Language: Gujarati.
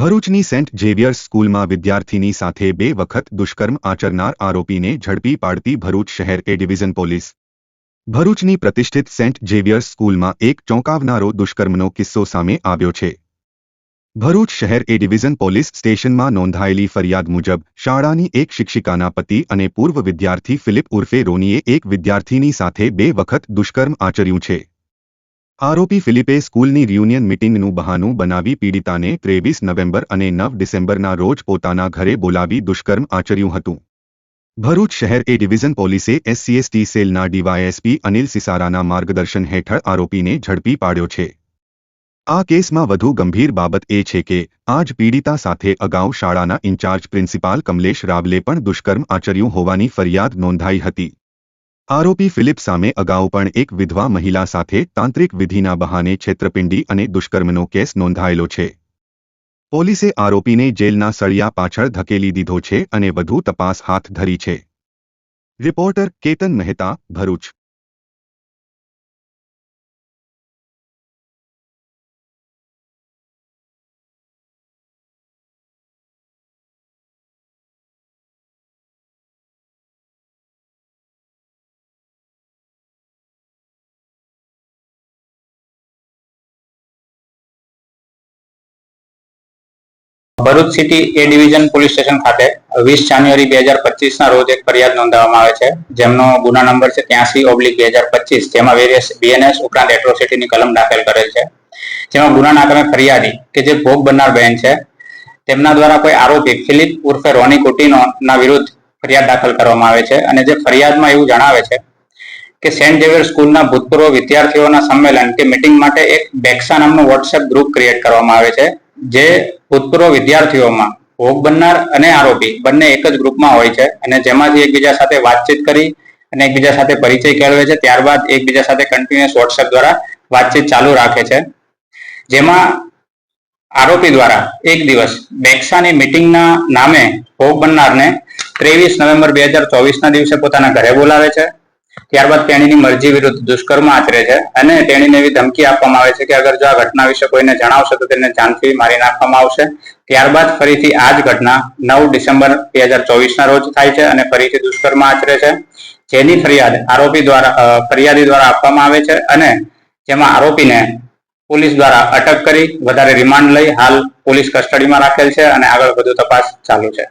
ભરૂચની સેન્ટ ઝેવિયર્સ સ્કૂલમાં વિદ્યાર્થીની સાથે બે વખત દુષ્કર્મ આચરનાર આરોપીને ઝડપી પાડતી ભરૂચ શહેર એ ડિવિઝન પોલીસ. ભરૂચની પ્રતિષ્ઠિત સેન્ટ ઝેવિયર્સ સ્કૂલમાં એક ચોંકાવનારો દુષ્કર્મનો કિસ્સો સામે આવ્યો છે. ભરૂચ શહેર એ ડિવિઝન પોલીસ સ્ટેશનમાં નોંધાયેલી ફરિયાદ મુજબ, શાળાની એક શિક્ષિકાના પતિ અને પૂર્વ વિદ્યાર્થી ફિલિપ ઉર્ફે રોનીએ એક વિદ્યાર્થીની સાથે બે વખત દુષ્કર્મ આચર્યું છે. આરોપી ફિલિપે સ્કૂલની રિયુનિયન મિટિંગનું બહાનું બનાવી પીડિતાને ત્રેવીસ નવેમ્બર અને નવ ડિસેમ્બરના રોજ પોતાના ઘરે બોલાવી દુષ્કર્મ આચર્યું હતું. ભરૂચ શહેર એ ડિવિઝન પોલીસે એસસીએસટી સેલના ડીવાયએસપી અનિલ સિસારાના માર્ગદર્શન હેઠળ આરોપીને ઝડપી પાડ્યો છે. આ કેસમાં વધુ ગંભીર બાબત એ છે કે, આજ પીડિતા સાથે અગાઉ શાળાના ઇન્ચાર્જ પ્રિન્સિપાલ કમલેશ રાવલે પણ દુષ્કર્મ આચર્યું હોવાની ફરિયાદ નોંધાઈ હતી. આરોપી ફિલિપ સામે અગાઉ પણ એક વિધવા મહિલા સાથે તાંત્રિક વિધિના બહાને છેતરપિંડી અને દુષ્કર્મનો કેસ નોંધાયેલો છે. પોલીસે આરોપીને જેલના સળિયા પાછળ ધકેલી દીધો છે અને વધુ તપાસ હાથ ધરી છે. Reporter Ketan Mehta, Bharuch. Bharuch city A division police station ખાતે વીસ જાન્યુઆરી બે હજાર પચીસ ના રોજ એક ફરિયાદ નોંધાવવામાં આવે છે. જેમનો ગુના નંબર છે ત્યાંસી ઓબ્લિક બે હજાર પચીસ, જેમાં વેરિયસ બીએનએસ ઉપરાંત એટ્રોસિટીની કલમ દાખલ કરેલ છે. જેમાં ગુનાના ક્રમે ફરિયાદી કે જે ભોગ બનનાર બહેન છે, તેમના દ્વારા કોઈ આરોપી ફિલિપ ઉર્ફે રોની કુટીનો ના વિરુદ્ધ ફરિયાદ દાખલ કરવામાં આવે છે અને જે ફરિયાદમાં એવું જણાવે છે કે સેન્ટ ઝેવિયર સ્કૂલના ભૂતપૂર્વ વિદ્યાર્થીઓના સંમેલન કે મિટિંગ માટે એક બેક્સા નામનું વોટ્સએપ ગ્રુપ ક્રિએટ કરવામાં આવે છે. જે ભૂતપૂર્વ વિદ્યાર્થીઓમાં ભોગ બનનાર અને આરોપી બંને એક જ ગ્રુપમાં હોય છે અને જેમાંથી એકબીજા સાથે વાતચીત કરી અને એકબીજા સાથે પરિચય કેળવે છે. ત્યારબાદ એકબીજા સાથે કન્ટિન્યુઅસ વોટ્સએપ દ્વારા વાતચીત ચાલુ રાખે છે. જેમાં આરોપી દ્વારા એક દિવસ બેક્સાની મિટિંગના નામે ભોગ બનનારને ત્રેવીસ નવેમ્બર બે હજાર ચોવીસના દિવસે પોતાના ઘરે બોલાવે છે. ત્યારબાદ તેણીની મરજી વિરુદ્ધ દુષ્કર્મ આચરે છે અને તેણીને એવી ધમકી આપવામાં આવે છે કે અગર જો આ ઘટના વિશે કોઈને જણાવશે તો તેને જાનથી મારી નાખવામાં આવશે. ત્યારબાદ ફરીથી આ જ ઘટના નવ ડિસેમ્બર બે હજાર રોજ થાય છે અને ફરીથી દુષ્કર્મ આચરે છે. જેની ફરિયાદ આરોપી દ્વારા ફરિયાદી દ્વારા આપવામાં આવે છે અને જેમાં આરોપીને પોલીસ દ્વારા અટક કરી, વધારે રિમાન્ડ લઈ હાલ પોલીસ કસ્ટડીમાં રાખેલ છે અને આગળ વધુ તપાસ ચાલુ છે.